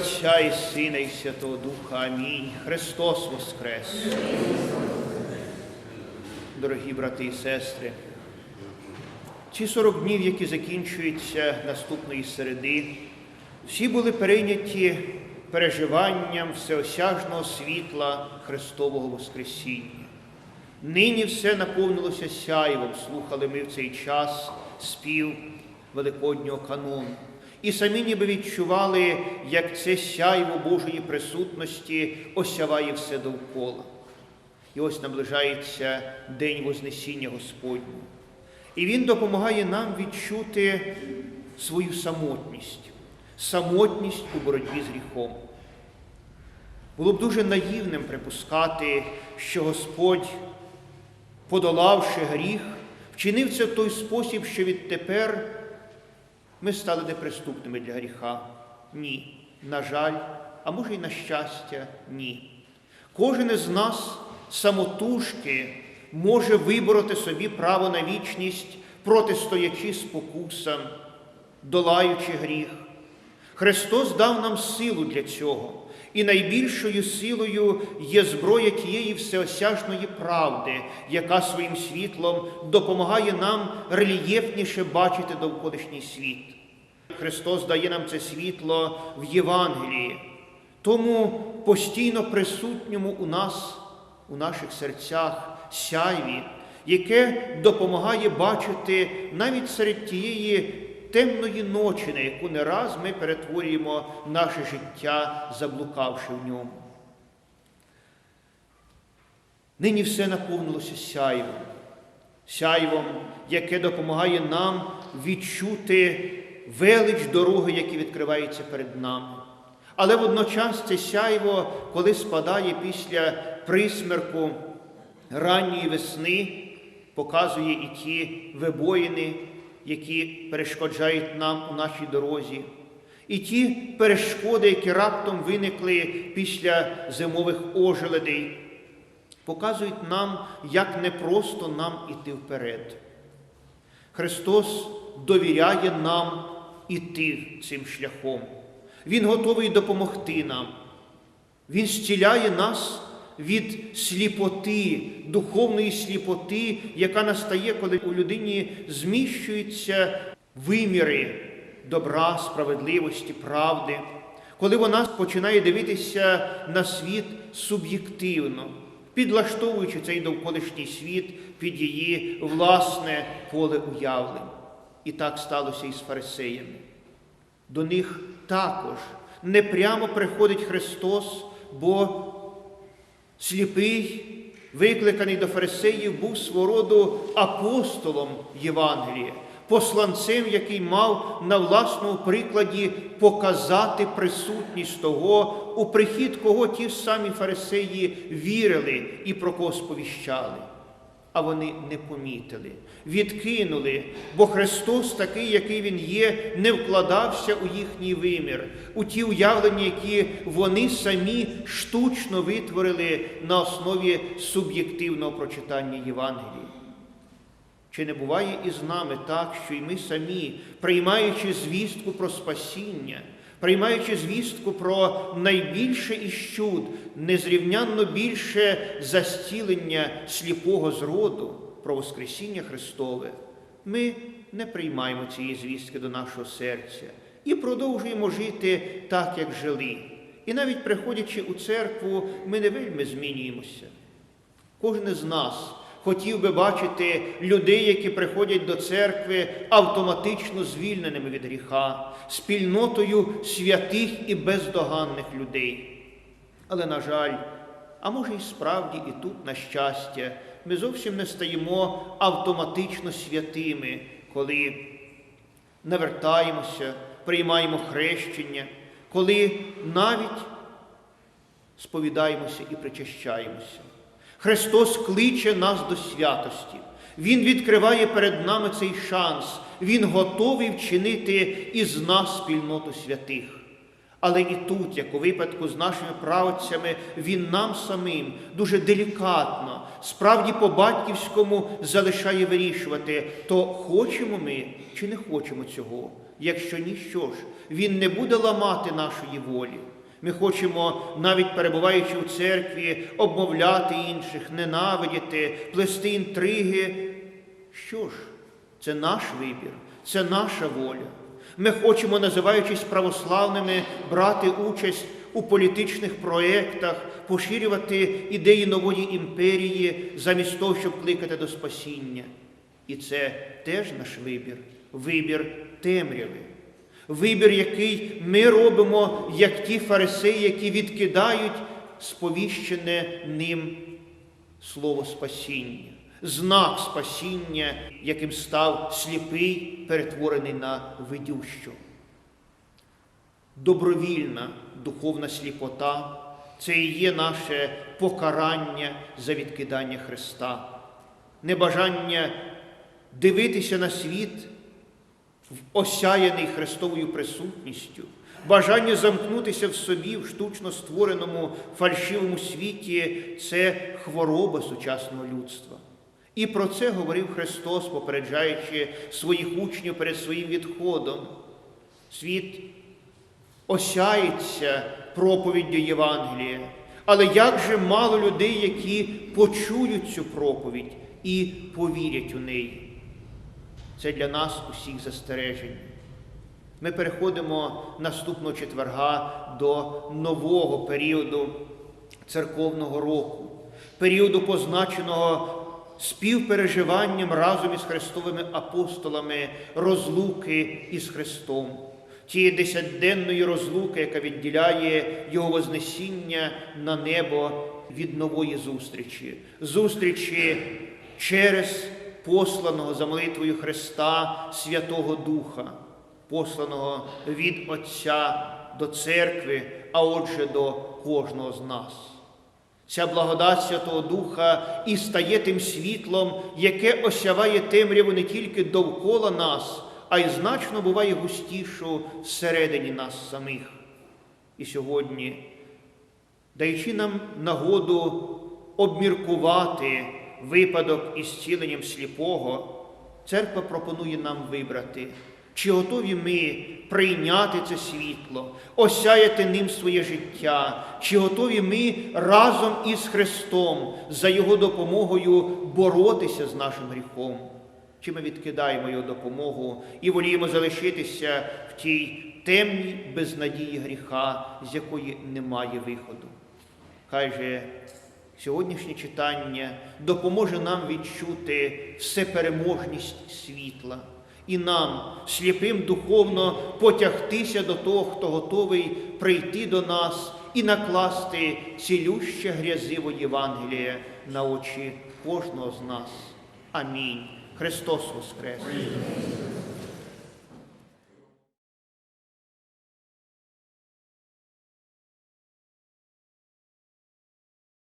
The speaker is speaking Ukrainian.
Отця і Сина, і Святого Духа. Амінь. Христос Воскрес. Дорогі брати і сестри, ці 40 днів, які закінчуються наступної середи, всі були перейняті переживанням всеосяжного світла Христового Воскресіння. Нині все наповнилося сяйвом, слухали ми в цей час спів Великоднього канону. І самі ніби відчували, як це сяйво Божої присутності осяває все довкола. І ось наближається День Вознесіння Господнього. І Він допомагає нам відчути свою самотність, самотність у боротьбі з гріхом. Було б дуже наївним припускати, що Господь, подолавши гріх, вчинив це в той спосіб, що відтепер ми стали неприступними для гріха. Ні. На жаль, а може й на щастя, ні. Кожен із нас самотужки може вибороти собі право на вічність, протистоячи спокусам, долаючи гріх. Христос дав нам силу для цього, і найбільшою силою є зброя тієї всеосяжної правди, яка своїм світлом допомагає нам рельєфніше бачити довколишній світ. Христос дає нам це світло в Євангелії, тому постійно присутньому у нас, у наших серцях сяйві, яке допомагає бачити навіть серед тієї темної ночі, на яку не раз ми перетворюємо наше життя, заблукавши в ньому. Нині все наповнилося сяйвом, сяйвом, яке допомагає нам відчути велич дороги, які відкриваються перед нами. Але водночас це сяйво, коли спадає після присмерку ранньої весни, показує і ті вибоїни, які перешкоджають нам у нашій дорозі, і ті перешкоди, які раптом виникли після зимових ожеледей, показують нам, як непросто нам іти вперед. Христос довіряє нам іти цим шляхом. Він готовий допомогти нам. Він зціляє нас від сліпоти, духовної сліпоти, яка настає, коли у людині зміщуються виміри добра, справедливості, правди, коли вона починає дивитися на світ суб'єктивно, підлаштовуючи цей довколишній світ під її власне поле уявлень. І так сталося і з фарисеями. До них також непрямо приходить Христос, бо сліпий, викликаний до фарисеїв, був свого роду апостолом Євангелія, посланцем, який мав на власному прикладі показати присутність того, у прихід кого ті самі фарисеї вірили і про кого сповіщали. А вони не помітили, відкинули, бо Христос, такий, який Він є, не вкладався у їхній вимір, у ті уявлення, які вони самі штучно витворили на основі суб'єктивного прочитання Євангелії. Чи не буває і з нами так, що і ми самі, приймаючи звістку про спасіння, приймаючи звістку про найбільше із незрівнянно більше застілення сліпого зроду, про Воскресіння Христове, ми не приймаємо цієї звістки до нашого серця і продовжуємо жити так, як жили. І навіть приходячи у церкву, ми не вельми змінюємося. Кожен із нас хотів би бачити людей, які приходять до церкви автоматично звільненими від гріха, спільнотою святих і бездоганних людей. Але, на жаль, а може і справді і тут, на щастя, ми зовсім не стаємо автоматично святими, коли навертаємося, приймаємо хрещення, коли навіть сповідаємося і причащаємося. Христос кличе нас до святості. Він відкриває перед нами цей шанс. Він готовий вчинити із нас спільноту святих. Але і тут, як у випадку з нашими правцями, Він нам самим дуже делікатно, справді по-батьківському залишає вирішувати, то хочемо ми чи не хочемо цього, якщо ніщо ж, Він не буде ламати нашої волі. Ми хочемо, навіть перебуваючи у церкві, обмовляти інших, ненавидіти, плести інтриги. Що ж, це наш вибір, це наша воля. Ми хочемо, називаючись православними, брати участь у політичних проєктах, поширювати ідеї нової імперії, замість того, щоб кликати до спасіння. І це теж наш вибір, вибір темряви. Вибір, який ми робимо, як ті фарисеї, які відкидають сповіщене ним слово спасіння, знак спасіння, яким став сліпий, перетворений на видющу. Добровільна духовна сліпота це і є наше покарання за відкидання Христа, небажання дивитися на світ осяяний Христовою присутністю, бажання замкнутися в собі в штучно створеному фальшивому світі це хвороба сучасного людства. І про це говорив Христос, попереджаючи своїх учнів перед своїм відходом. Світ осяється проповіддю Євангелія. Але як же мало людей, які почують цю проповідь і повірять у неї? Це для нас усіх застережень. Ми переходимо наступного четверга до нового періоду церковного року, періоду, позначеного співпереживанням разом із Христовими апостолами розлуки із Христом, тієї десятиденної розлуки, яка відділяє Його Вознесіння на небо від нової зустрічі, зустрічі через посланого за молитвою Христа Святого Духа, посланого від Отця до церкви, а отже до кожного з нас. Ця благодать Святого Духа і стає тим світлом, яке осяває темряву не тільки довкола нас, а й значно буває густішу всередині нас самих. І сьогодні, даючи нам нагоду обміркувати випадок із зціленням сліпого, церква пропонує нам вибрати, чи готові ми прийняти це світло, осяяти ним своє життя, чи готові ми разом із Христом за Його допомогою боротися з нашим гріхом, чи ми відкидаємо Його допомогу і воліємо залишитися в тій темній безнадії гріха, з якої немає виходу. Хай же Сьогоднішнє читання допоможе нам відчути всепереможність світла і нам, сліпим духовно, потягтися до того, хто готовий прийти до нас і накласти цілюще грязиво Євангеліє на очі кожного з нас. Амінь. Христос Воскрес!